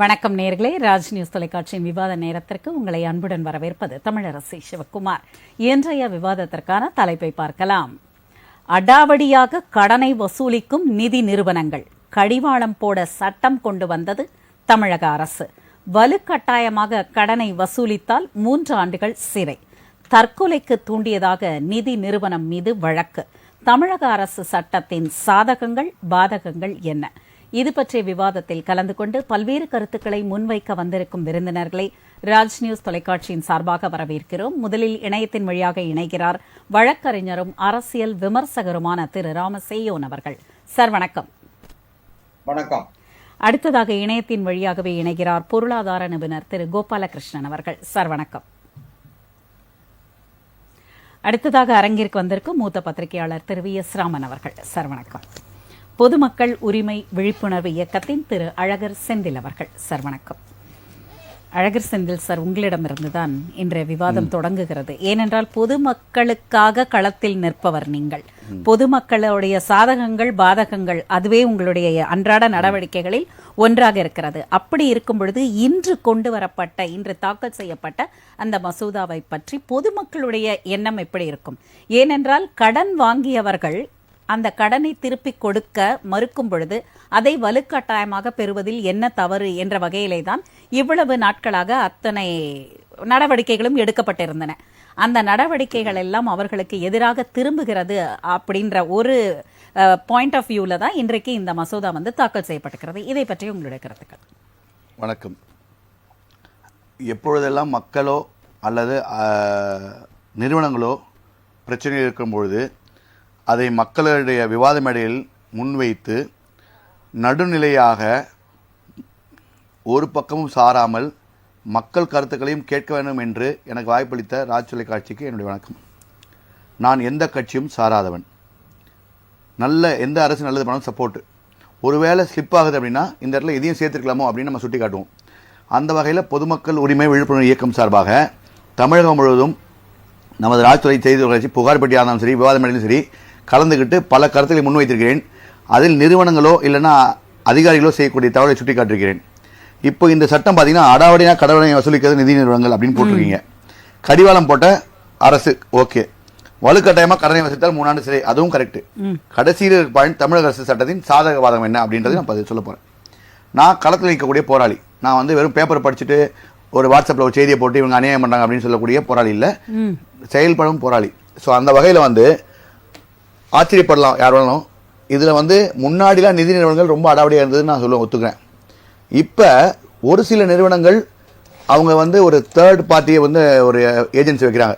வணக்கம் நேர்களே. ராஜ் நியூஸ் தொலைக்காட்சியின் விவாத நேரத்திற்கு உங்களை அன்புடன் வரவேற்பது தமிழரசி சிவக்குமார் இன்றைய விவாதத்திற்கான தலைப்பை பார்க்கலாம். அடாவடியாக கடனை வசூலிக்கும் நிதி நிறுவனங்கள் கடிவாளம் போட சட்டம் கொண்டு வந்தது தமிழக அரசு. வலுக்கட்டாயமாக கடனை வசூலித்தால் மூன்று ஆண்டுகள் சிறை. தற்கொலைக்கு தூண்டியதாக நிதி நிறுவனம் மீது வழக்கு. தமிழக அரசு சட்டத்தின் சாதகங்கள் பாதகங்கள் என்ன? இது பற்றிய விவாதத்தில் கலந்து கொண்டு பல்வேறு கருத்துக்களை முன்வைக்க வந்திருக்கும் விருந்தினர்களை ராஜ் நியூஸ் தொலைக்காட்சியின் சார்பாக வரவேற்கிறோம். முதலில் இணையத்தின் வழியாக இணைகிறார் வழக்கறிஞரும் அரசியல் விமர்சகருமான திரு ராமசேயோன் அவர்கள். சார் வணக்கம். வணக்கம். அடுத்ததாக இணையத்தின் வழியாகவே இணைகிறார் பொருளாதார நிபுணர் திரு கோபாலகிருஷ்ணன் அவர்கள். சார் வணக்கம். அடுத்ததாக அரங்கிற்கு வந்திருக்கும் மூத்த பத்திரிகையாளர் திரு வி எஸ் ராமன் அவர்கள். சார் வணக்கம். பொதுமக்கள் உரிமை விழிப்புணர்வு இயக்கத்தின் திரு அழகர் செந்தில் அவர்கள் சார் வணக்கம். அழகர் செந்தில் சார் உங்களிடமிருந்து தான் இன்றைய விவாதம் தொடங்குகிறது. ஏனென்றால் பொதுமக்களுக்காக களத்தில் நிற்பவர் நீங்கள். பொதுமக்களுடைய சாதகங்கள் பாதகங்கள் அதுவே உங்களுடைய அன்றாட நடவடிக்கைகளில் ஒன்றாக இருக்கிறது. அப்படி இருக்கும் பொழுது இன்று கொண்டு வரப்பட்ட இன்று தாக்கல் செய்யப்பட்ட அந்த மசோதாவை பற்றி பொதுமக்களுடைய எண்ணம் எப்படி இருக்கும்? ஏனென்றால் கடன் வாங்கியவர்கள் அந்த கடனை திருப்பி கொடுக்க மறுக்கும் பொழுது அதை வலுக்கட்டாயமாக பெறுவதில் என்ன தவறு என்ற வகையிலே தான் இவ்வளவு நாட்களாக அத்தனை நடவடிக்கைகளும் எடுக்கப்பட்டிருந்தன. அந்த நடவடிக்கைகள் எல்லாம் அவர்களுக்கு எதிராக திரும்புகிறது அப்படின்ற ஒரு பாயிண்ட் ஆஃப் வியூவில் தான் இன்றைக்கு இந்த மசோதா வந்து தாக்கல் செய்யப்பட்டிருக்கிறது. இதை பற்றி உங்களுடைய கருத்துக்கள். வணக்கம். எப்பொழுதெல்லாம் மக்களோ அல்லது நிறுவனங்களோ பிரச்சனை இருக்கும் பொழுது அதை மக்களுடைய விவாத மேடையில் முன்வைத்து நடுநிலையாக ஒரு பக்கமும் சாராமல் மக்கள் கருத்துக்களையும் கேட்க வேண்டும் என்று எனக்கு வாய்ப்பளித்த ராஜ் தொலைக்காட்சிக்கு என்னுடைய வணக்கம். நான் எந்த கட்சியும் சாராதவன். நல்ல எந்த அரசு நல்லது பண்ணாலும் சப்போர்ட் ஒருவேளை ஸ்லிப் ஆகுது அப்படின்னா இந்த இடத்துல இதையும் சேர்த்துருக்கலாமோ அப்படின்னு நம்ம சுட்டி காட்டுவோம் அந்த வகையில் பொதுமக்கள் உரிமை விழிப்புணர்வு இயக்கம் சார்பாக தமிழகம் முழுவதும் நமது ராஜ்துறை செய்தி தொலைக்காட்சி புகார் பெட்டியாக இருந்தாலும் சரி விவாத மேடையிலும் சரி கலந்துக்கிட்டு பல கருத்துக்களை முன்வைத்திருக்கிறேன். அதில் நிறுவனங்களோ இல்லைன்னா அதிகாரிகளோ செய்யக்கூடிய தவறை சுட்டி காட்டிருக்கிறேன் இப்போ இந்த சட்டம் பார்த்தீங்கன்னா அடாவடியாக கடவுளை வசூலிக்கிறது நிதி நிறுவனங்கள் அப்படின்னு போட்டிருக்கீங்க. கடிவாளம் போட்ட அரசு ஓகே. வலுக்கட்டாயமாக கடனை வசூலித்தால் மூணாண்டு சிறை அதுவும் கரெக்ட் கடைசியில் பாயிண்ட் தமிழக அரசு சட்டத்தின் சாதக பாதகம் என்ன அப்படின்றத நான் பதில் சொல்ல போறேன். நான் களத்தில் நிற்கக்கூடிய போராளி. நான் வந்து வெறும் பேப்பர் படிச்சுட்டு ஒரு வாட்ஸ்அப்பில் ஒரு செய்தியை போட்டு இவங்க அநியாயம் பண்ணுறாங்க அப்படின்னு சொல்லக்கூடிய போராளி இல்லை. செயல்படும் போராளி. ஸோ அந்த வகையில் வந்து ஆச்சரியப்படலாம் யார் வேணாலும். இதில் வந்து முன்னாடிலாம் நிதி நிறுவனங்கள் ரொம்ப அடாவடியாக இருந்ததுன்னு நான் சொல்லுவேன் ஒத்துக்கிறேன். இப்போ ஒரு சில நிறுவனங்கள் அவங்க வந்து ஒரு தேர்ட் பார்ட்டியை வந்து ஒரு ஏஜென்சி வைக்கிறாங்க.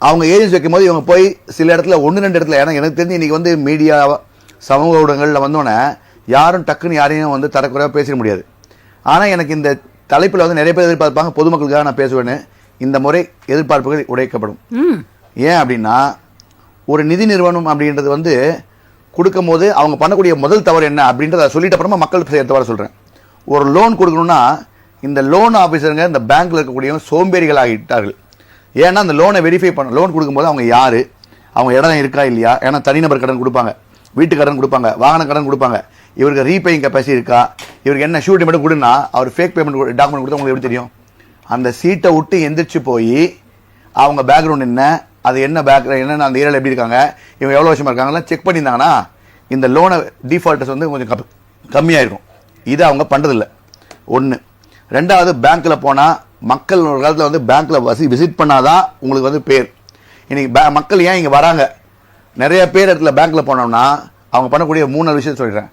அவங்க ஏஜென்சி வைக்கும் போது இவங்க போய் சில இடத்துல ஒன்று ரெண்டு இடத்துல ஏன்னா எனக்கு தெரிஞ்சு இன்னைக்கு வந்து மீடியா சமூக ஊடகங்களில் வந்தோடனே யாரும் டக்குன்னு யாரையும் வந்து தரக்குறையாக பேசிட முடியாது. ஆனால் எனக்கு இந்த தலைப்பில் வந்து நிறைய பேர் எதிர்பார்ப்பாங்க பொதுமக்களுக்காக நான் பேசுவேன்னு. இந்த முறை எதிர்பார்ப்புகள் உடைக்கப்படும். ஏன் அப்படின்னா ஒரு நிதி நிறுவனம் அப்படின்றது வந்து கொடுக்கும்போது அவங்க பண்ணக்கூடிய முதல் தவறு என்ன அப்படின்றத சொல்லிட்ட அப்புறமா மக்கள் செய்ய தவறு சொல்கிறேன் ஒரு லோன் கொடுக்கணும்னா இந்த லோன் ஆஃபீஸருங்க இந்த பேங்க்கில் இருக்கக்கூடியவங்க சோம்பேறிகள் ஆகிட்டார்கள். ஏன்னா அந்த லோனை வெரிஃபை பண்ண லோன் கொடுக்கும்போது அவங்க யார்? அவங்க இடம் இருக்கா இல்லையா? ஏன்னா தனிநபர் கடன் கொடுப்பாங்க வீட்டு கடன் கொடுப்பாங்க வாகன கடன் கொடுப்பாங்க. இவருக்கு ரீபேயிங் கெப்பாசிட்டி இருக்கா? இவருக்கு என்ன ஷூரிட்டி மட்டும் கொடுன்னா அவர் ஃபேக் பேமெண்ட் டாக்குமெண்ட் கொடுத்தா உங்களுக்கு எப்படி தெரியும்? அந்த சீட்டை விட்டு எந்திரிச்சு போய் அவங்க பேக்ரவுண்ட் என்ன? அது என்ன பேக் என்னென்ன அந்த ஏரியாவில் எப்படி இருக்காங்க இவங்க எவ்வளோ வருஷமாக இருக்காங்கலாம் செக் பண்ணியிருந்தாங்கன்னா இந்த லோனை டிஃபால்ட்டர்ஸ் வந்து கொஞ்சம் கம் கம்மியாக இருக்கும் இதை அவங்க பண்ணுறதில்ல ஒன்று ரெண்டாவது பேங்க்கில் போனால் மக்கள் ஒரு காலத்தில் வந்து பேங்க்கில் வசி விசிட் பண்ணால் தான் உங்களுக்கு வந்து பேர். இன்றைக்கி பே மக்கள் ஏன் இங்கே வராங்க? நிறைய பேர் இடத்துல பேங்க்கில் போனோம்னா அவங்க பண்ணக்கூடிய மூணு விஷயம் சொல்கிறேன்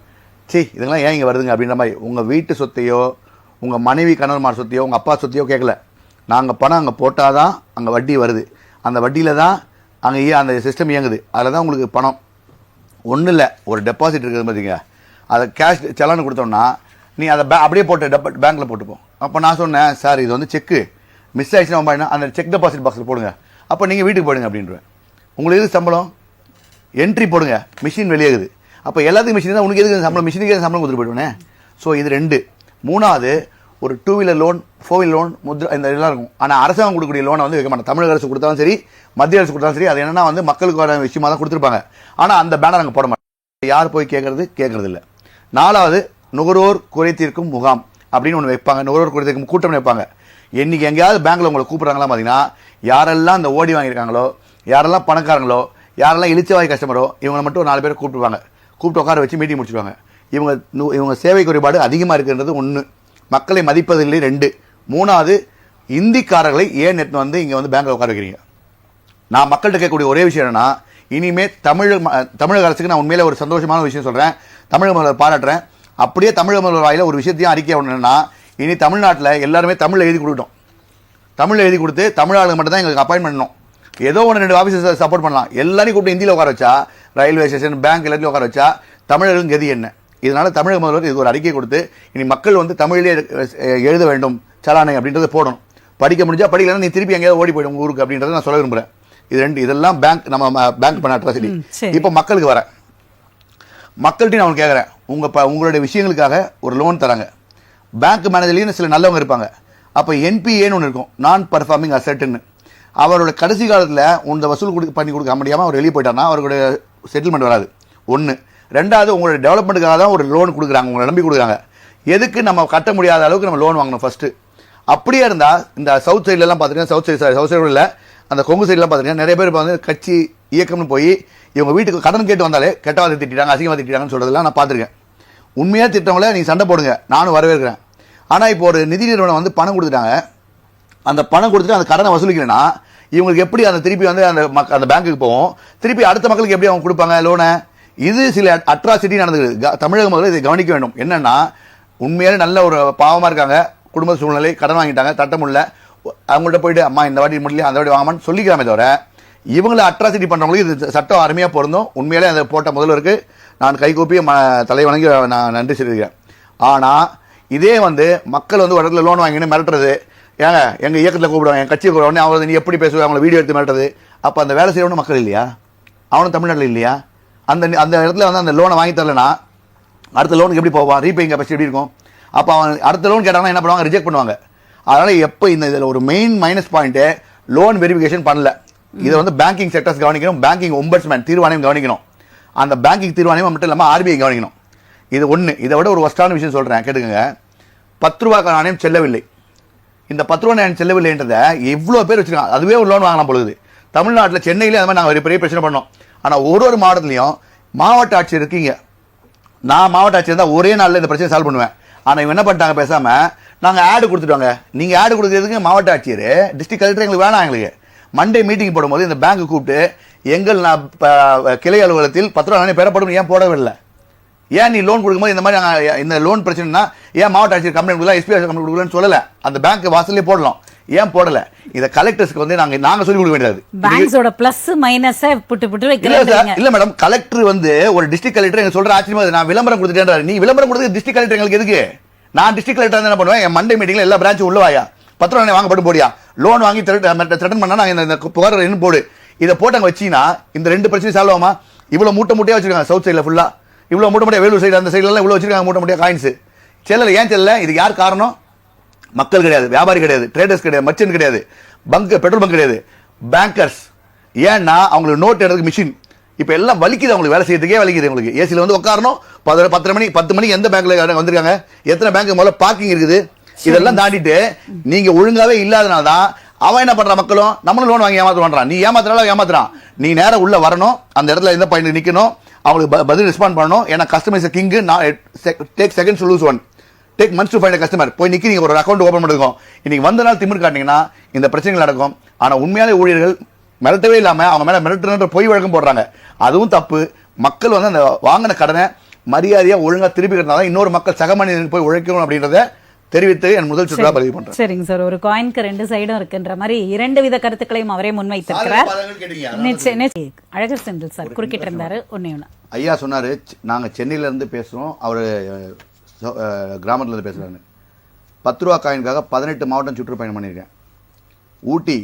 சி இதெல்லாம் ஏன் இங்கே வருதுங்க அப்படின்ற மாதிரி உங்கள் வீட்டு சொத்தையோ உங்கள் மனைவி கணவன்மார் சொத்தையோ உங்கள் அப்பா சொத்தையோ கேட்கல. நாங்கள் பணம் அங்கே போட்டால் தான் அங்கே வட்டி வருது. அந்த வட்டியில் தான் அங்கே அந்த சிஸ்டம் இயங்குது. அதில் தான் உங்களுக்கு பணம். ஒன்றும் இல்லை. ஒரு டெபாசிட் இருக்குது பார்த்தீங்க அதை கேஷ் செலான் கொடுத்தோம்னா நீ அதை பே அப்படியே போட்டு டெப பேங்க்கில் போட்டுப்போம் அப்போ நான் சொன்னேன் சார் இது வந்து செக்கு மிஸ் ஆயிடுச்சுன்னா அந்த செக் டெபாசிட் பாக்ஸில் போடுங்க. அப்போ நீங்கள் வீட்டுக்கு போயிடுங்க அப்படின்றேன். உங்களுக்கு எது சம்பளம்? என்ட்ரி போடுங்க. மிஷின் வெளியாகுது அப்போ எல்லாத்துக்கும் மிஷின் தான். உனக்கு எதுக்கு சம்பளம்? மிஷினுக்கு எதுக்கு சம்பளம் கொடுத்துட்டு போயிடுவேனே? ஸோ இது ரெண்டு. மூணாவது ஒரு two wheeler loan four wheeler loan Mudra இந்த இதெல்லாம் இருக்கும். ஆனால் அரசாங்கம் கொடுக்கக்கூடிய லோனை வந்து வைக்க மாட்டேன் தமிழக அரசு கொடுத்தாலும் சரி மத்திய அரசு கொடுத்தாலும் சரி அது என்னன்னா வந்து மக்களுக்கான விஷயமாக தான் கொடுத்துருப்பாங்க. ஆனால் அந்த பேனர் அங்கே போட மாட்டோம் யார் போய் கேட்குறது கேட்குறது இல்லை நாலாவது நுகர்வோர் குறை தீர்க்கும் முகாம் அப்படின்னு ஒன்று வைப்பாங்க. நுகர்வோர் குறை தீர்க்கும் கூட்டம் வைப்பாங்க. இன்றைக்கி எங்கேயாவது பேங்கில் உங்களை கூப்பிட்றாங்களா பார்த்தீங்கன்னா யாரெல்லாம் இந்த ஓடி வாங்கியிருக்காங்களோ யாரெல்லாம் பணக்காரங்களோ யாரெல்லாம் இளிச்சவாய் கஸ்டமரோ இவங்களை மட்டும் ஒரு நாலு பேர் கூப்பிடுவாங்க கூப்பிட்டு உட்கார வச்சு மீட்டிங் முடிச்சுடுவாங்க இவங்க இவங்க சேவை குறைபாடு அதிகமாக இருக்குன்றது ஒன்று மக்களை மதிப்பதில்லை ரெண்டு. மூணாவது இந்திக்காரர்களை ஏன் எடுத்து வந்து இங்கே வந்து பேங்க்கில் உட்கார வைக்கிறீங்க நான் மக்கள்கிட்ட கேட்கக்கூடிய ஒரே விஷயம் என்னென்னா இனிமேல் தமிழ் ம- தமிழக அரசுக்கு நான் உண்மையிலே ஒரு சந்தோஷமான விஷயம் சொல்கிறேன் தமிழக முதல்வர் பாராட்டுறேன். அப்படியே தமிழக முதல்வர் வாயில் ஒரு விஷயத்தையும் அறிக்கை ஒன்றுன்னா இனி தமிழ்நாட்டில் எல்லாருமே தமிழில் எழுதி கொடுக்கட்டும். தமிழில் எழுதி கொடுத்து தமிழ் ஆளுங்க மட்டும் தான் எங்களுக்கு அப்பாயின் பண்ணணும். ஏதோ ஒன்று ரெண்டு ஆஃபீஸர் சப்போர்ட் பண்ணலாம். எல்லாரையும் கூப்பிட்டு ஹிந்தியில் உட்கார வச்சா ரயில்வே ஸ்டேஷன் பேங்க் எல்லாத்தையும் உட்கார வச்சா தமிழர்களும் கதி என்ன? இதனால தமிழக முதல்வர் இது ஒரு அறிக்கை கொடுத்து இனி மக்கள் வந்து தமிழிலே எழுத வேண்டும் சலானை அப்படின்றத போடணும். படிக்க முடிஞ்சா படிக்கலன்னா நீ திருப்பி எங்கேயாவது ஓடி போயிடும் ஊருக்கு அப்படின்றத நான் சொல்ல விரும்புறேன். இது ரெண்டு இதெல்லாம் பேங்க் நம்ம பேங்க் பண்ண அட்ராசிட்டி. இப்போ மக்களுக்கு வரேன். மக்கள்கிட்ட நான் கேட்குறேன் உங்க ப- உங்களுடைய விஷயங்களுக்காக ஒரு லோன் தராங்க. பேங்க் மேனேஜர்லேயும் சில நல்லவங்க இருப்பாங்க. அப்போ என்பிஏன்னு ஒன்று இருக்கும். நான் பர்ஃபார்மிங் அசெட்டுன்னு அவரோட கடைசி காலத்தில் இந்த வசூல் கொடுக்க பண்ணி கொடுக்க முடியாமல் அவர் வெளியே போயிட்டார்னா அவருடைய செட்டில்மெண்ட் வராது. ஒன்று ரெண்டாவது உங்களோட டெவலப்மெண்ட்டுக்காக தான் ஒரு லோன் கொடுக்குறாங்க உங்களை நம்பி கொடுக்குறாங்க. எதுக்கு நம்ம கட்ட முடியாத அளவுக்கு நம்ம லோன் வாங்கணும் ஃபஸ்ட்டு அப்படியே இருந்தால் இந்த சவுத் சைட்லலாம் பார்த்தீங்கன்னா சவுத் சைடு சவுத் சைடு இல்லை அந்த கொங்கு சைட்லாம் பார்த்துட்டீங்கன்னா நிறைய பேர் இப்போ வந்து கட்சி இயக்கம்னு போய் இவங்க வீட்டுக்கு கடன் கேட்டு வந்தாலே கெட்டவாதி திட்டாங்க அசிங்கமாக திட்டாங்கன்னு சொல்றதெல்லாம் நான் பார்த்துருக்கேன் உண்மையாக திட்டவங்களே நீங்கள் சண்டை போடுங்க நானும் வரவேற்கிறேன். ஆனால் இப்போ ஒரு நிதி நிறுவனம் வந்து பணம் கொடுத்துட்டாங்க. அந்த பணம் கொடுத்துட்டு அந்த கடனை வசூலிக்கலைன்னா இவங்களுக்கு எப்படி அந்த திருப்பி வந்து அந்த மக் அந்த பேங்க்குக்கு போவோம் திருப்பி அடுத்த மக்களுக்கு எப்படி அவங்க கொடுப்பாங்க லோனை இது சில அட்ராசிட்டி நடந்துகிறது க- தமிழக முதல்ல இதை கவனிக்க வேண்டும். என்னென்னா உண்மையாலே நல்ல ஒரு பாவமாக இருக்காங்க. குடும்ப சூழ்நிலை கடன் வாங்கிட்டாங்க தட்ட முடியல. அவங்கள்ட்ட போயிட்டு அம்மா இந்த வாட்டி முடியல அந்த வாட்டி வாங்கமான்னு சொல்லிக்கிறாமே தவிர இவங்களை அட்ராசிட்டி பண்ணுறவங்களுக்கு இது சட்டம் அருமையாக பொருந்தும். உண்மையிலே அதை போட்ட முதல்வருக்கு நான் கைகூப்பி ம தலை வணங்கி நான் நன்றி செலுத்துகிறேன் ஆனால் இதே வந்து மக்கள் வந்து ஒரு இடத்துல லோன் வாங்கினு மிரட்டுறது. ஏங்க எங்கள் இயக்கத்தில் கூப்பிடுவாங்க என் கட்சியை கூப்பிடுவாங்க அவங்க நீ எப்படி பேசுவேன் அவங்கள வீடியோ எடுத்து மிரட்டுறது. அப்போ அந்த வேலை செய்யறவனும் மக்கள் இல்லையா? அவனும் தமிழ்நாட்டில் இல்லையா? அந்த அந்த இடத்துல வந்து அந்த லோனை வாங்கி தரலனா அடுத்த லோனுக்கு எப்படி போவான் ரீபேயிங் கெப்பாசிட்டி எப்படி இருக்கும்? அப்போ அவன் அடுத்த லோன் கேட்டாங்கன்னா என்ன பண்ணுவாங்க? ரிஜெக்ட் பண்ணுவாங்க. அதனால் எப்போ இந்த இதில் ஒரு main minus point loan verification பண்ணல. இதை வந்து பேங்கிங் செக்டர்ஸ் கவனிக்கணும். பேங்கிங் ஒம்பட்ஸ்மேன் தீர்வாணையம் கவனிக்கணும். அந்த பேங்கிங் தீர்வாணையம் மட்டும் இல்லாமல் ஆர்பிஐ கவனிக்கணும். இது ஒன்று இதை விட ஒரு ஒஸ்டான விஷயம் சொல்கிறேன் கேட்டுக்கங்க. பத்து ரூபா நாணயம் செல்லவில்லை. இந்த பத்து ரூபா நாணயம் செல்லவில்லைன்றதை எவ்வளோ பேர் வச்சுருக்காங்க? அதுவே ஒரு லோன் வாங்கலாம் பொழுது. தமிழ்நாட்டில் சென்னையிலே அது மாதிரி நாங்கள் ஒரு பெரிய பிரச்சனை பண்ணோம். ஆனால் ஒரு ஒரு மாவட்டத்துலையும் மாவட்ட ஆட்சியர் இருக்கீங்க. நான் மாவட்ட ஆட்சியர் தான் ஒரே நாளில் இந்த பிரச்சனை சால்வ் பண்ணுவேன். ஆனால் இவன் என்ன பண்ணிட்டாங்க பேசாமல் நாங்கள் ஆடு கொடுத்துட்டோங்க. நீங்கள் ஆடு கொடுக்குறதுக்கு மாவட்ட ஆட்சியர் டிஸ்ட்ரிக்ட் கலெக்டர் எங்களுக்கு வேணாம் எங்களுக்கு. மண்டே மீட்டிங் போடும்போது இந்த பேங்க் கூப்பிட்டு எங்கள் நான் கிளை அலுவலகத்தில் பத்து ரூபா பெறப்படும் ஏன் போடவில்லை? ஏன் நீ லோன் கொடுக்கும்போது இந்த மாதிரி நாங்கள் இந்த லோன் பிரச்சனைனா ஏன் மாவட்ட ஆட்சியர் கம்ப்ளைண்ட் கொடுக்கலாம் எஸ்பி கம்ப்ளைண்ட் கொடுக்கலன்னு சொல்லலை? அந்த பேங்க் வாசல்லே போடலாம். ஏன் போடல? இதை கலெக்டர்ஸ்க்கு வந்து நாங்க நாங்க சொல்லி கொடுக்க வேண்டியது. பேங்க்ஸோட பிளஸ் மைனஸ புட்டு புட்டு வைக்கிறீங்க இல்ல மேடம் கலெக்டர் வந்து ஒரு டிஸ்ட்ரிக்ட் கலெக்டர் எனக்கு சொல்ற ஆச்சரியமா. நான் விளம்பரம் கொடுத்துட்டேன்றாரு. நீ விளம்பரம் கொடுத்து டிஸ்ட்ரிக்ட் கலெக்டர் எங்களுக்கு எதுக்கு? நான் டிஸ்ட்ரிக்ட் கலெக்டர் என்ன பண்ணுவேன். என் மண்டே மீட்டிங்ல எல்லா பிரான்ச்சும் உள்ள வாயா. பத்து ரூபா வாங்கப்பட்டு போடியா. லோன் வாங்கி த்ரெட்டன் பண்ணா நாங்க இந்த- புகார் என்ன போடு. இதை போட்டு அங்க வச்சீங்கன்னா இந்த ரெண்டு பிரச்சனை சால்வ் ஆகுமா? இவ்வளவு மூட்டை மூட்டையா வச்சிருக்காங்க சவுத் சைடுல ஃபுல்லா இவ்வளவு மூட்டை மூட்டையா வேலூர் சைடு அந்த சைடுல எல்லாம் இவ்வளவு வச்சிருக்காங்க மூட்டை மூட்டையா காயின்ஸ் செல்லல ஏன் செல்லல? இது யார் காரணம்? மக்கள் கிடையாது வியாபாரி கிடையாது ட்ரேடர்ஸ் கிடையாது மர்ச்சன்ட் கிடையாது பங்க் பெட்ரோல் பங்க் கிடையாது. பேங்கர்ஸ் ஏன்னா அவங்களுக்கு நோட் எடுறதுக்கு மிஷின் இப்போ எல்லாம் வலிக்குது அவங்களுக்கு வேலை செய்யறதுக்கே வலிக்குது உங்களுக்கு ஏசியில் வந்து உட்காரணும் பத்து பத்தரை மணி பத்து மணிக்கு எந்த பேங்க்ல வந்திருக்காங்க? எத்தனை பேங்க் முதல்ல பார்க்கிங் இருக்குது? இதெல்லாம் தாண்டிட்டு நீங்க ஒழுங்காவே இல்லாதனால தான் அவன் என்ன பண்றான் மக்களும்? நம்மளும் லோன் வாங்கி ஏமாத்துறான் நீ ஏமாத்துறாலும் ஏமாத்துறான். நீ நேரா உள்ள வரணும். அந்த இடத்துல எந்த பாயிண்ட் நிக்கணும்? அவங்களுக்கு பதில் ரெஸ்பாண்ட் பண்ணணும். ஏன்னா customise king take second solves one take months to find customer போய் நிக்கிறீங்க ஒரு அக்கௌண்ட் ஓப்பன் பண்ணிருக்கோம் இன்னைக்கு வந்த நாள் திமிர் காட்டினீங்கன்னா இந்த பிரச்சனைகள் நடக்கும். ஆனா உண்மையான ஊழியர்கள் மிரட்டவே இல்லாம அவங்க மேல மிரட்டுன்ற பொய் வழக்கம் போடுறாங்க. அதுவும் தப்பு. மக்கள் வந்து அந்த வாங்கின கடனை மரியாதையா ஒழுங்கா திருப்பி கட்டினா தான் இன்னொரு மக்கள் சக மனிதனுக்கு போய் உழைக்கணும் அப்படின்றத தெரிவித்து என் முதல் சுற்றுலா பதிவு பண்றேன். சரிங்க சார். ஒரு காயின்க்கு ரெண்டு சைடும் இருக்குன்ற மாதிரி இரண்டு வித கருத்துக்களையும் அவரே முன்வைத்திருக்கிறார். அழகர் செந்தில் சார் குறுக்கிட்டு இருந்தாரு ஒன்னே ஐயா சொன்னாரு "ச்- நாங்க சென்னையில இருந்து பேசுறோம். அவர் கிராமத்துல இருந்து பத்து ரூபா காயினுக்காக பதினெட்டு மாவட்டம் சுற்றுப்பயணம் பண்ணியிருக்கேன். ஊட்டி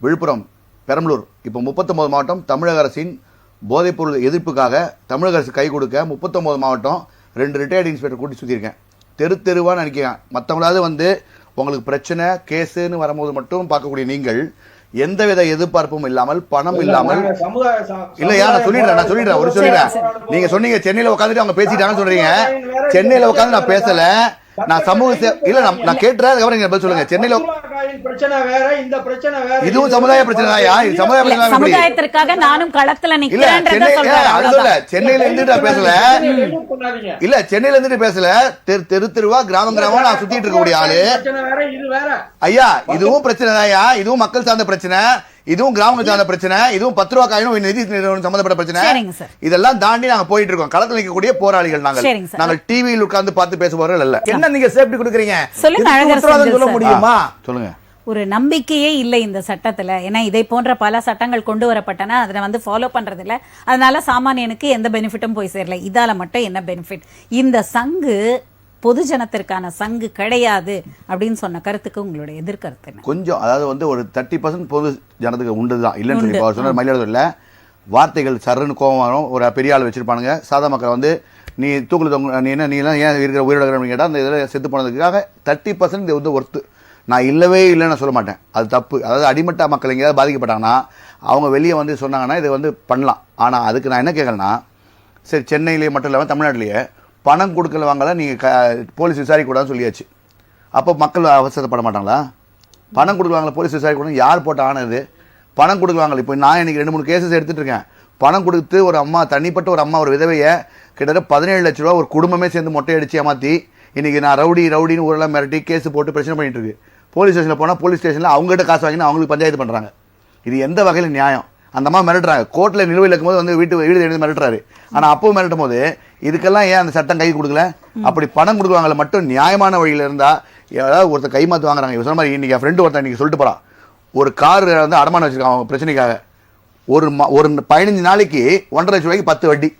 விழுப்புரம் பெரம்பலூர். இப்போ முப்பத்தொம்போது மாவட்டம் தமிழக அரசின் போதைப்பொருள் எதிர்ப்புக்காக தமிழக அரசு கை கொடுக்க முப்பத்தொம்போது மாவட்டம் ரெண்டு ரிட்டையர்டு இன்ஸ்பெக்டர் கூட்டி சுற்றியிருக்கேன் தெரு தெருவாக நினைக்கிறேன். மற்றவங்களாவது வந்து உங்களுக்கு பிரச்சனை கேஸுன்னு வரும்போது மட்டும் பார்க்கக்கூடிய நீங்கள் எந்தவித எதிர்பார்ப்பும் இல்லாமல் பணம் இல்லாமல். இல்லையா நான் சொல்லிடுறேன் நான் சொல்லிடுறேன் ஒரு சொல்லிடுறேன். நீங்க சொன்னீங்க சென்னையில உட்காந்துட்டு அவங்க பேசிட்டாங்கன்னு சொல்றீங்க. சென்னையில உட்காந்து நான் பேசல. நான் சமூக இல்ல நான் நான் கேட்டுறேன் அதுக்கப்புறம் நீங்க பதில் சொல்லுங்க. சென்னையில பத்துரூபாய்க்காயின் பிரச்சனை வேற இந்த பிரச்சனை வேற. இதுவும் சமுதாய பிரச்சனை சமுதாய சமுதாயத்திற்காக நானும் களத்துல சென்னையில இருந்துட்டு நான் பேசல. இல்ல சென்னையில இருந்துட்டு பேசல. தெரு தெரு தெருவா கிராமம் கிராமம் நான் சுத்திட்டு இருக்கக்கூடிய ஆளு. பிரச்சனை வேற இது வேற. ஐயா இதுவும் பிரச்சனை தான்யா இதுவும் மக்கள் சார்ந்த பிரச்சனை. இதுவும் கிராமங்கள் சார்ந்த பிரச்சனை. இதுவும் பத்து ரூபா காயினும் நிதி நிறுவனம் சம்பந்தப்பட்ட பிரச்சனை. சரிங்க சார். இதெல்லாம் தாண்டி நாங்க போயிட்டு இருக்கோம். களத்தில் நிற்கக்கூடிய போராளிகள் நாங்கள். நாங்கள் டிவியில் உட்கார்ந்து பார்த்து பேசுபவர்கள் அல்ல. என்ன நீங்க சேஃப்டி கொடுக்குறீங்க? சொல்ல. முடியுமா? சொல்லுங்க. ஒரு நம்பிக்கையே இல்லை இந்த சட்டத்துல. ஏன்னா இதை போன்ற பல சட்டங்கள் கொண்டு வரப்பட்டன அதை வந்து ஃபாலோ பண்றது இல்ல அதனால சாமானியனுக்கு எந்த பெனிஃபிட்டும் போய் சேரல. இதால மட்டும் என்ன பெனிஃபிட் இந்த சங்கு பொதுஜனத்திற்கான சங்கு கிடையாது அப்படின்னு சொன்ன கருத்துக்கு உங்களுடைய எதிர்கருத்து கொஞ்சம் அதாவது வந்து ஒரு தேர்ட்டி பர்சன்ட் பொது ஜனத்துக்கு உண்டு தான் இல்லைன்னு சொல்லி சொன்ன மயிலாடுதுறையில். வார்த்தைகள் சர்ன்னு கோவம் வரும். ஒரு பெரிய ஆள் வச்சிருப்பானுங்க. சாதா மக்கள் வந்து நீ தூக்கில் தொங்க நீ என்ன நீ எல்லாம் ஏன் இருக்கிற உயிரிழக்கிறன்னு கேட்டால் அந்த இதில் செத்து போனதுக்காக தேர்ட்டி பர்சன்ட் இது வந்து ஒர்த்து நான் இல்லவே இல்லைன்னு சொல்ல மாட்டேன். அது தப்பு. அதாவது அடிமட்ட மக்கள் எங்கேயாவது பாதிக்கப்பட்டாங்கன்னா அவங்க வெளியே வந்து சொன்னாங்கன்னா இதை வந்து பண்ணலாம். ஆனால் அதுக்கு நான் என்ன கேட்கலன்னா சரி சென்னையிலேயே மட்டும் இல்லாமல் தமிழ்நாட்டிலேயே பணம் கொடுக்கல வாங்கல நீங்கள் க போலீஸ் விசாரிக்கக்கூடாதுன்னு சொல்லியாச்சு. அப்போ மக்கள் அவசரப்பட மாட்டாங்களா? பணம் கொடுக்குவாங்களா போலீஸ் விசாரிக்கணும் யார் போட்ட ஆனது பணம் கொடுக்குவாங்களா இப்போ நான் இன்னைக்கு ரெண்டு மூணு கேசஸ் எடுத்துட்டு இருக்கேன். பணம் கொடுத்து ஒரு அம்மா தனிப்பட்ட ஒரு அம்மா ஒரு விதவையை கிட்டத்தட்ட பதினேழு லட்ச ரூபா ஒரு குடும்பமே சேர்ந்து மொட்டை அடிச்சு ஏமாற்றி இன்னைக்கு நான் ரவுடி ரவுடின்னு ஊரெல்லாம் மிரட்டி கேஸ் போட்டு பிரச்சனை பண்ணிகிட்டு இருக்கு. போலீஸ் ஸ்டேஷனில் போனால் போலீஸ் ஸ்டேஷனில் அவங்ககிட்ட காசு வாங்கினா அவங்களுக்கு பஞ்சாயத்து பண்ணுறாங்க இது எந்த வகையில் நியாயம்? அந்த அம்மா மிரட்டுறாங்க. கோர்ட்டில் நிலுவையில் இருக்கும்போது வந்து வீட்டு வீடு எழுதி மிரட்டுறாரு. ஆனால் அப்போ மிரட்டும் போது இதுக்கெல்லாம் ஏன் அந்த சட்டம் கை கொடுக்கல? அப்படி பணம் கொடுக்குவாங்கள மட்டும் நியாயமான வழியில் இருந்தால் ஏதாவது ஒருத்தர் கை மாத்து வாங்குறாங்க. இவன் சொன்ன மாதிரி இன்றைக்கி என் ஃப்ரெண்டு ஒருத்தன் இன்றைக்கி சொல்லிட்டு போகிறான் ஒரு கார் வந்து அடமானம் வச்சுருக்கான் அவன் பிரச்சனைக்காக. ஒரு ம- ஒரு பதினஞ்சு நாளைக்கு ஒன்றரை லட்சம் ரூபாய்க்கு பத்து வட்டி.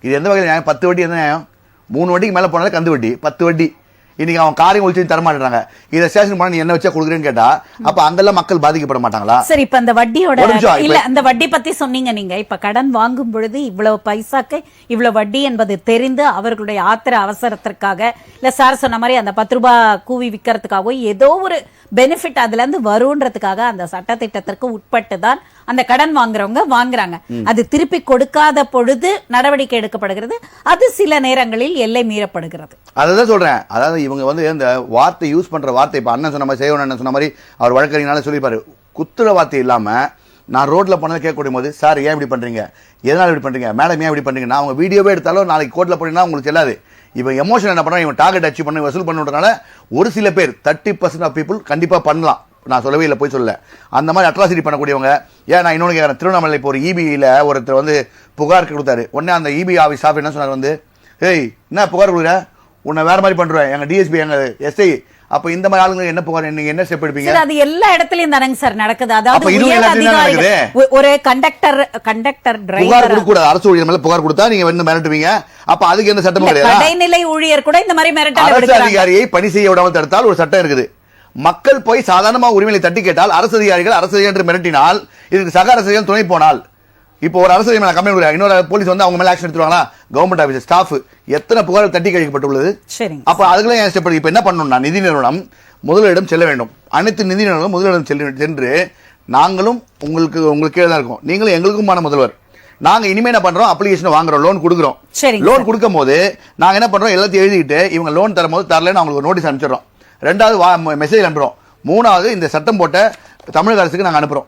இது எந்த வகையில் நியாயம்? பத்து வட்டி எந்த நியாயம்? மூணு வட்டிக்கு மேலே போனாலே கந்து வட்டி. பத்து வட்டி. இன்னைக்கு அவன் காரையும் ஒழிச்சு தர மாட்டேறாங்க இதை ஸ்டேஷன் போனால் நீ என்ன வச்சா கொடுக்குறேன்னு கேட்டா அப்போ அங்கெல்லாம் மக்கள் பாதிக்கப்பட மாட்டாங்களா சரி இப்ப அந்த வட்டியோட இல்ல அந்த வட்டி பத்தி சொன்னீங்க நீங்க. இப்ப கடன் வாங்கும் பொழுது இவ்வளவு பைசாக்கு இவ்வளவு வட்டி என்பது தெரிந்து அவர்களுடைய ஆத்திர அவசரத்திற்காக இல்ல சார் சொன்ன மாதிரி அந்த பத்து ரூபாய் கூவி விற்கிறதுக்காகவோ ஏதோ ஒரு பெனிஃபிட் அதுல இருந்து வருன்றதுக்காக அந்த சட்டத்திட்டத்திற்கு உட்பட்டு தான் அந்த கடன் வாங்குறவங்க வாங்குறாங்க. அது திருப்பி கொடுக்காத பொழுது நடவடிக்கை எடுக்கப்படுகிறது. அது சில நேரங்களில் எல்லை மீறப்படுகிறது. அதை தான் சொல்கிறேன் அதாவது இவங்க வந்து இந்த வார்த்தை யூஸ் பண்ணுற வார்த்தை இப்போ அண்ணன் சொன்ன மாதிரி செய்வன் அண்ணன் சொன்ன மாதிரி அவர் வழக்கறிஞனால சொல்லிப்பாரு. குத்துற வார்த்தை இல்லாமல் நான் ரோட்டில் போனதை கேட்கக்கூடிய போது சார் ஏன் இப்படி பண்ணுறீங்க எதனால் இப்படி பண்ணுறீங்க மேடம் ஏன் இப்படி பண்ணுறீங்க நான் அவங்க வீடியோவே எடுத்தாலும் நாளைக்கு கோர்ட்டில் போனீங்கன்னா உங்களுக்கு செல்லாது இவன் எமோஷன் என்ன பண்ணுறான் இவன் டார்கெட் அச்சீவ் பண்ணி வசூல் பண்ணுறதுனால ஒரு சில பேர் தேர்ட்டி பர்சன்ட் ஆஃப் பீப்புள் கண்டிப்பாக பண்ணலாம். நான் சொல்லவே இல்லை போய் சொல்ல அந்த மாதிரி அட்ராசிட்டி பண்ணக்கூடியவங்க ஏன் நான் இன்னொன்று கேட்குறேன் திருவண்ணாமலை இப்போ ஒரு இபியில் ஒருத்தர் வந்து புகார் கொடுத்தாரு. உடனே அந்த இபி ஆஃபீஸ் ஸ்டாஃப் என்ன சொன்னார் வந்து ஏய் என்ன புகார் கொடுக்குற? உன்னை வேற மாதிரி பண்ணுறேன் எங்கள் டிஎஸ்பி எங்கள் எஸ்ஐ அப்போ இந்த மாதிரி ஆளுங்க என்ன புகார்? நீங்கள் என்ன ஸ்டெப் எடுப்பீங்க? அது எல்லா இடத்துலயும் தானங்க சார் நடக்குது. அதாவது ஒரு கண்டக்டர் கண்டக்டர் புகார் கொடுக்க கூடாது அரசு ஊழியர் மேல புகார் கொடுத்தா நீங்க வந்து மிரட்டுவீங்க. அப்ப அதுக்கு எந்த சட்டமும் கிடையாது. கடைநிலை ஊழியர் கூட இந்த மாதிரி மிரட்டல் அரசு அதிகாரியை பணி செய்ய விடாமல் தடுத்தால் ஒரு சட்டம் இருக்குது. மக்கள் போய் சாதாரணமா உரிமையை தட்டி கேட்டால் அரசு அதிகாரிகள் அரசு அதிகாரி என்று மிரட்டினால் இதுக்கு சக அரசு அதிகாரிகள் துணை போனால் இப்போ ஒரு அரசு மேல கம்ப்ளைண்ட் கொடுக்குறாங்க. இன்னொரு போலீஸ் வந்து அவங்க மேல ஆக்ஷன் எடுத்துருவாங்களா? கவர்மெண்ட் ஆஃபீஸ் ஸ்டாஃப் எத்தனை புகார் தட்டி கழிக்கப்பட்டுள்ளது அப்ப அதுக்கெல்லாம் ஏன் ஸ்டெப் இப்போ என்ன பண்ணணும்னா நிதி நிறுவனம் முதலிடம் செல்ல வேண்டும். அனைத்து நிதி நிறுவனம் முதலிடம் செல்ல சென்று நாங்களும் உங்களுக்கு உங்களுக்கு கீழே தான் இருக்கோம். நீங்களும் எங்களுக்குமான முதல்வர். நாங்க இனிமே என்ன பண்றோம்? அப்ளிகேஷன் வாங்குறோம் லோன் கொடுக்குறோம். லோன் கொடுக்கும் போது நாங்க என்ன பண்றோம்? எல்லாத்தையும் எழுதிக்கிட்டு இவங்க லோன் தரும்போது தரலன்னு அவங்களுக்கு நோட்டீஸ் அனுப்பிச்சிடுறோம். ரெண்டாவது மெசேஜ் அனுப்புறோம் மூணாவது இந்த சட்டம் போட்ட தமிழக அரசுக்கு நாங்க அனுப்புறோம்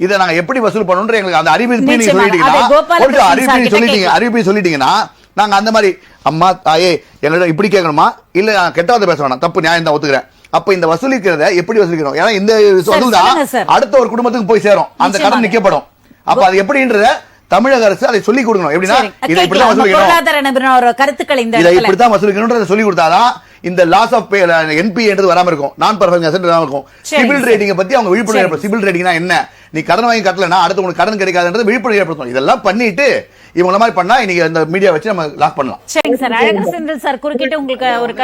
இதை நாங்க எப்படி வசூல் பண்ணணும்ன்ற எங்களுக்கு அந்த அறிவிப்பு நீங்க நிச்சயமாக. சொல்லிட்டீங்கன்னா அறிவிப்பு சொல்லிட்டீங்க. அறிவிப்பு சொல்லிட்டீங்கன்னா நாங்க அந்த மாதிரி அம்மா தாயே எங்கள்ட்ட இப்படி கேட்கணுமா இல்ல நான் கெட்ட வார்த்தை பேச வேணாம் தப்பு நியாயம் தான் ஒத்துக்கிறேன் அப்ப இந்த வசூலிக்கிறத எப்படி வசூலிக்கிறோம் ஏன்னா இந்த வசூல் தான். அடுத்த ஒரு குடும்பத்துக்கு போய் சேரும் அந்த கடன். நிக்கப்படும் அப்ப அது எப்படின்றத தமிழக அரசு அதை சொல்லி கொடுக்கணும். எப்படின்னா இதை இப்படிதான் வசூலிக்கணும். கருத்துக்கள் இந்த இதை இப்படித்தான் வசூலிக்கணும்ன்றத சொல்லி கொடுத்தாதான் இந்த லாஸ் ஆஃப் என்பி என்றது வராம இருக்கும். நான் பர்ஃபார்மிங் அசென்ட் வராம இருக்கும். சார். ரேட்டிங்கை பத்தி அவங்க விழிப்புணர்வு சிபில் ரேட்டிங்னா என்ன? நீ கடன் வாங்கி கட்டலனா அடுத்து உனக்கு கடன் கிடைக்காதுன்றது விழிப்புணர்வு ஏற்படுத்தும் இதெல்லாம் பண்ணிட்டு இவங்கள மாதிரி பண்ணா இன்னைக்கு இந்த மீடியா வச்சு நம்ம லாக் பண்ணலாம். சரிங்க சார். செந்தில் சார் குறுக்கிட்டு உங்களுக்கு ஒரு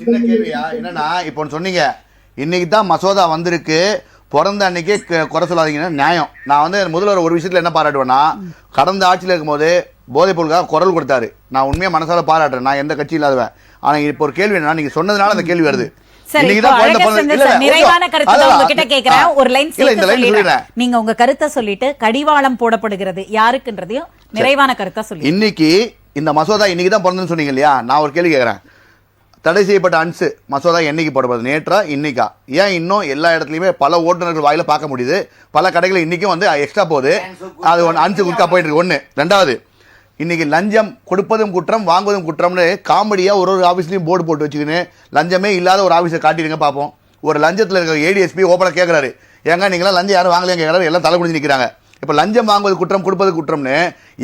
சின்ன கேள்வியா? என்னன்னா இப்போ சொன்னீங்க. இன்னைக்கு தான் மசோதா வந்திருக்கு. பிறந்த அன்னைக்கே குறை சொல்லாதீங்கன்னா நியாயம். நான் வந்து முதல்வர் ஒரு விஷயத்துல என்ன பாராட்டுவேன்னா கடந்த ஆட்சியில் இருக்கும்போது போதைப் பொருளுக்காக குரல் கொடுத்தாரு. நான் உண்மையா மனசால பாராட்டுறேன். நான் எந்த கட்சியும் இல்லாதவன். ஆனா இப்போ ஒரு கேள்வி என்னன்னா நீங்க சொன்னதுனால அந்த கேள்வி வருது. நீங்க உங்க கருத்தை சொல்லிட்டு கடிவாளம் போடப்படுகிறது யாருக்குன்றதையும் நிறைவான கருத்தா சொல்லி இன்னைக்கு இந்த மசோதா இன்னைக்கு தான் பிறந்ததுன்னு சொன்னீங்க இல்லையா? நான் ஒரு கேள்வி கேட்குறேன் தடை செய்யப்பட்ட அன்சு மசோதா என்னைக்கு போடப்படுது நேற்றா இன்னைக்கா. ஏன் இன்னும் எல்லா இடத்துலையுமே பல ஓட்டுநர்கள் வாயில பார்க்க முடியுது. பல கடைகள் இன்னைக்கும் வந்து எக்ஸ்ட்ரா போகுது. அது ஒன்று அன்சு குறுக்கா போயிட்டு இருக்கு. ஒன்று ரெண்டாவது இன்னைக்கு லஞ்சம் கொடுப்பதும் குற்றம் வாங்குவதும் குற்றம்னு காமெடியாக ஒரு ஒரு ஆஃபீஸ்லையும் போர்டு போட்டு வச்சுக்கின்னு லஞ்சமே இல்லாத ஒரு ஆஃபீஸை காட்டிடுங்க பார்ப்போம் ஒரு லஞ்சத்தில் இருக்கிற ஏடிஎஸ்பி ஓப்பனாக கேட்குறாரு ஏங்க நீங்களாம் லஞ்சம் யாரும் வாங்கலையா கேட்குறாரு எல்லாம் தலை குடிஞ்சு நிற்கிறாங்க இப்போ லஞ்சம் வாங்குவது குற்றம் கொடுப்பது குற்றம்னு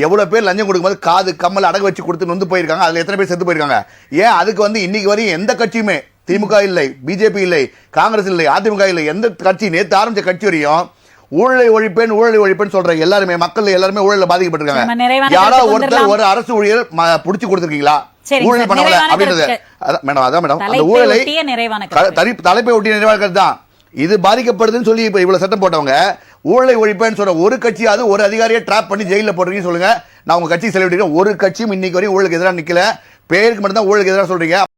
எவ்வளோ பேர் லஞ்சம் கொடுக்கும்போது காது கம்மல் அடகு வச்சு கொடுத்து நொந்து போயிருக்காங்க. அதில் எத்தனை பேர் செத்து போயிருக்காங்க? ஏன் அதுக்கு வந்து இன்னைக்கு வரையும் எந்த கட்சியுமே திமுக இல்லை பிஜேபி இல்லை காங்கிரஸ் இல்லை அதிமுக இல்லை எந்த கட்சி நேற்று ஆரம்பிச்ச கட்சி வரையும் ஊழலை ஒழிப்பேன் ஊழலை ஒழிப்பேன் சொல்ற எல்லாருமே மக்கள் எல்லாருமே ஊழல பாதிக்கப்பட்டிருக்காங்க. நிறைவான கருத்துக்கு ஒருத்தர். ஒரு அரசு ஊழியர் புடிச்சு கொடுத்துருக்கீங்களா? ஊழல் நிறைவான அப்படின்றது. மேடம் அதான் மேடம். அந்த தலைப்பை ஊழலை நிறைவான கருத்து. தலைப்பை ஒட்டிய நிறைவாக்கிறது தான். இது பாதிக்கப்படுதுன்னு சொல்லி இப்ப இவ்வளவு சட்டம் போட்டவங்க ஊழலை ஒழிப்பேன்னு சொல்ற ஒரு கட்சியாவது ஒரு அதிகாரியை ட்ராப் பண்ணி ஜெயிலில் போடுறீங்கன்னு சொல்லுங்க. நான் உங்க கட்சி செலவிட்டு ஒரு கட்சியும் இன்னைக்கு வரையும் ஊழலுக்கு எதிராக நிக்கல. பேருக்கு மட்டும் தான் ஊழலுக்கு எதிராக சொல்றீங்க.